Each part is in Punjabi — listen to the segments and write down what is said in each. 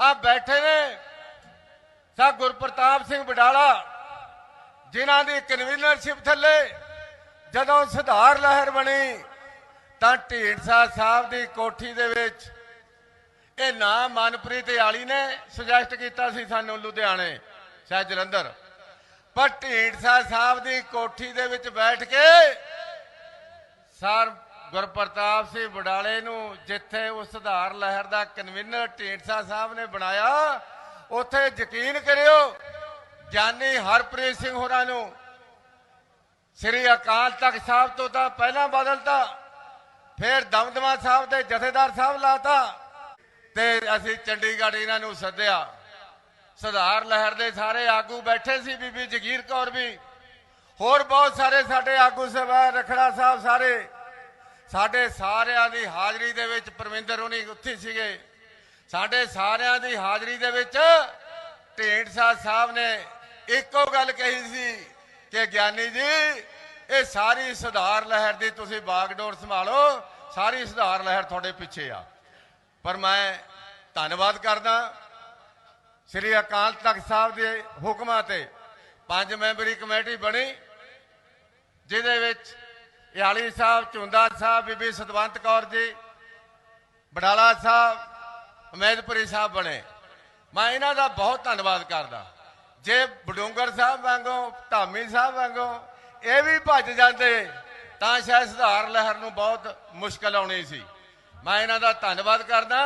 ਆ ਬੈਠੇ ਨੇ ਸਾ ਗੁਰਪ੍ਰਤਾਪ ਸਿੰਘ ਬਡਾਲਾ ਜਿਨ੍ਹਾਂ ਦੀ ਕਨਵੀਨਰਸ਼ਿਪ ਥੱਲੇ ਜਦੋਂ ਸੁਧਾਰ ਲਹਿਰ ਬਣੀ ਤਾਂ ਢੀਂਡਸਾ ਸਾਹਿਬ ਦੀ ਕੋਠੀ ਦੇ ਵਿੱਚ ਇਹ ਨਾਮ ਮਨਪ੍ਰੀਤ ਆਲੀ ਨੇ ਸੁਜੈਸਟ ਕੀਤਾ ਸੀ ਸਾਨੂੰ ਲੁਧਿਆਣੇ ਸ਼ਾਇਦ ਜਲੰਧਰ। ਪਰ ਢੀਂਡਸਾ ਸਾਹਿਬ ਦੀ ਕੋਠੀ ਦੇ ਵਿੱਚ ਬੈਠ ਕੇ ਸਰ ਗੁਰਪ੍ਰਤਾਪ ਸਿੰਘ ਬਡਾਲੇ ਨੂੰ ਜਿੱਥੇ ਉਹ ਸੁਧਾਰ ਲਹਿਰ ਦਾ ਕਨਵੀਨਰ ਢੀਂਡਸਾ ਸਾਹਿਬ ਨੇ ਬਣਾਇਆ, ਉੱਥੇ ਯਕੀਨ ਕਰਿਓ ਗਿਆਨੀ ਹਰਪ੍ਰੀਤ ਸਿੰਘ ਹੋਰਾਂ ਨੂੰ ਸ੍ਰੀ ਅਕਾਲ ਤਖਤ ਸਾਹਿਬ ਤੋਂ ਤਾਂ ਪਹਿਲਾਂ ਬਦਲਤਾ, ਫਿਰ ਦਮਦਮਾ ਸਾਹਿਬ ਦੇ ਜਥੇਦਾਰ ਸਾਹਿਬ ਲਾਤਾ ਤੇ ਅਸੀਂ ਚੰਡੀਗੜ੍ਹ ਇਹਨਾਂ ਨੂੰ ਸੱਦਿਆ। ਸੁਧਾਰ ਲਹਿਰ ਦੇ ਸਾਰੇ ਆਗੂ ਬੈਠੇ ਸੀ, ਬੀਬੀ ਜਗੀਰ ਕੌਰ ਵੀ। ਹੋਰ ਬਹੁਤ ਸਾਰੇ ਸਾਡੇ ਆਗੂ ਸਭਾ, ਰਖੜਾ ਸਾਹਿਬ ਸਾਰੇ ਸਾਡੇ ਸਾਰਿਆਂ ਦੀ ਹਾਜ਼ਰੀ ਦੇ ਵਿੱਚ ਪਰਮਿੰਦਰ ਹੋਣੀ ਉੱਥੇ ਸੀਗੇ। ਸਾਡੇ ਸਾਰਿਆਂ ਦੀ ਹਾਜ਼ਰੀ ਦੇ ਵਿੱਚ ਢੇਂਡਸਾ ਸਾਹਿਬ ਨੇ ਇੱਕੋ ਗੱਲ ਕਹੀ ਸੀ ਕਿ ਗਿਆਨੀ ਜੀ, ਇਹ ਸਾਰੀ ਸੁਧਾਰ ਲਹਿਰ ਦੀ ਤੁਸੀਂ ਬਾਗਡੋਰ ਸੰਭਾਲੋ, ਸਾਰੀ ਸੁਧਾਰ ਲਹਿਰ ਤੁਹਾਡੇ ਪਿੱਛੇ ਆ। ਪਰ ਮੈਂ ਧੰਨਵਾਦ ਕਰਦਾ ਸ੍ਰੀ ਅਕਾਲ ਤਖਤ ਸਾਹਿਬ ਦੇ ਹੁਕਮਾਂ ਤੇ ਪੰਜ ਮੈਂਬਰੀ ਕਮੇਟੀ ਬਣੀ, ਜਿਹਦੇ ਵਿੱਚ ਇਆਲੀ ਸਾਹਿਬ, ਚੁੰਦਾ ਸਾਹਿਬ, ਬੀਬੀ ਸਤਵੰਤ ਕੌਰ ਜੀ, ਬਡਾਲਾ ਸਾਹਿਬ, ਉਮੈਦਪੁਰੀ ਸਾਹਿਬ ਬਣੇ। ਮੈਂ ਇਹਨਾਂ ਦਾ ਬਹੁਤ ਧੰਨਵਾਦ ਕਰਦਾ। ਜੇ ਬਡੂੰਗਰ ਸਾਹਿਬ ਵਾਂਗੋ, ਧਾਮੀ ਸਾਹਿਬ ਵਾਂਗੋ ਇਹ ਵੀ ਭੱਜ ਜਾਂਦੇ, ਤਾਂ ਸ਼ਾਇਦ ਸੁਧਾਰ ਲਹਿਰ ਨੂੰ ਬਹੁਤ ਮੁਸ਼ਕਲ ਆਉਣੀ ਸੀ। ਮੈਂ ਇਹਨਾਂ ਦਾ ਧੰਨਵਾਦ ਕਰਦਾ।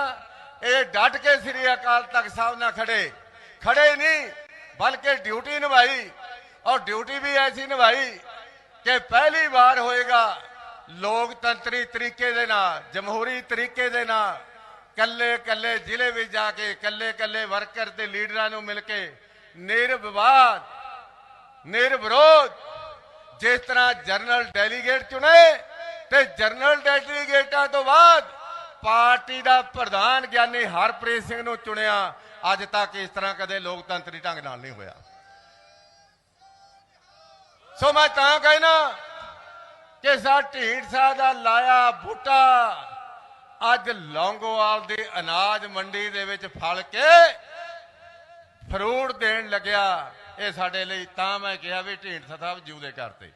ਇਹ ਡਟ ਕੇ ਸ੍ਰੀ ਅਕਾਲ ਤਖਤ ਸਾਹਿਬ ਨਾਲ ਖੜੇ। ਖੜੇ ਨਹੀਂ, ਬਲਕਿ ਡਿਊਟੀ ਨਿਭਾਈ। ਔਰ ਡਿਊਟੀ ਵੀ ਐਸੀ ਨਿਭਾਈ ਕਿ ਪਹਿਲੀ ਵਾਰ ਹੋਏਗਾ ਲੋਕਤੰਤਰੀ ਤਰੀਕੇ ਦੇ ਨਾਲ, ਜਮਹੂਰੀ ਤਰੀਕੇ ਦੇ ਨਾਲ, ਕੱਲੇ ਕੱਲੇ ਜ਼ਿਲ੍ਹੇ ਵਿੱਚ ਜਾ ਕੇ, ਕੱਲੇ ਕੱਲੇ ਵਰਕਰ ਤੇ ਲੀਡਰਾਂ ਨੂੰ ਮਿਲ ਕੇ ਨਿਰਵਿਵਾਦ, ਨਿਰਵਿਰੋਧ, ਜਿਸ ਤਰ੍ਹਾਂ ਜਨਰਲ ਡੈਲੀਗੇਟ ਚੁਣੇ ਤੇ ਜਨਰਲ ਡੈਲੀਗੇਟਾਂ ਤੋਂ ਬਾਅਦ ਪਾਰਟੀ ਦਾ ਪ੍ਰਧਾਨ ਗਿਆਨੀ ਹਰਪ੍ਰੀਤ ਸਿੰਘ ਨੂੰ ਚੁਣਿਆ, ਅੱਜ ਤੱਕ ਇਸ ਤਰ੍ਹਾਂ ਕਦੇ ਲੋਕਤੰਤਰੀ ਢੰਗ ਨਾਲ ਨਹੀਂ ਹੋਇਆ। ਸੋ ਮੈਂ ਤਾਂ ਕਹਿਣਾ ਕਿ ਸਾ ਢੀਂਡਸਾ ਦਾ ਲਾਇਆ ਬੂਟਾ, ਅੱਜ ਲੌਂਗੋਵਾਲ ਦੀ ਅਨਾਜ ਮੰਡੀ ਦੇ ਵਿੱਚ ਫਲ ਕੇ ਫਰੂਟ ਦੇਣ ਲੱਗਿਆ। ਇਹ ਸਾਡੇ ਲਈ ਤਾਂ ਮੈਂ ਕਿਹਾ ਵੀ ਢੀਂਡਸਾ ਸਾਹਿਬ ਜਿਉਂਦੇ ਕਰਤੇ।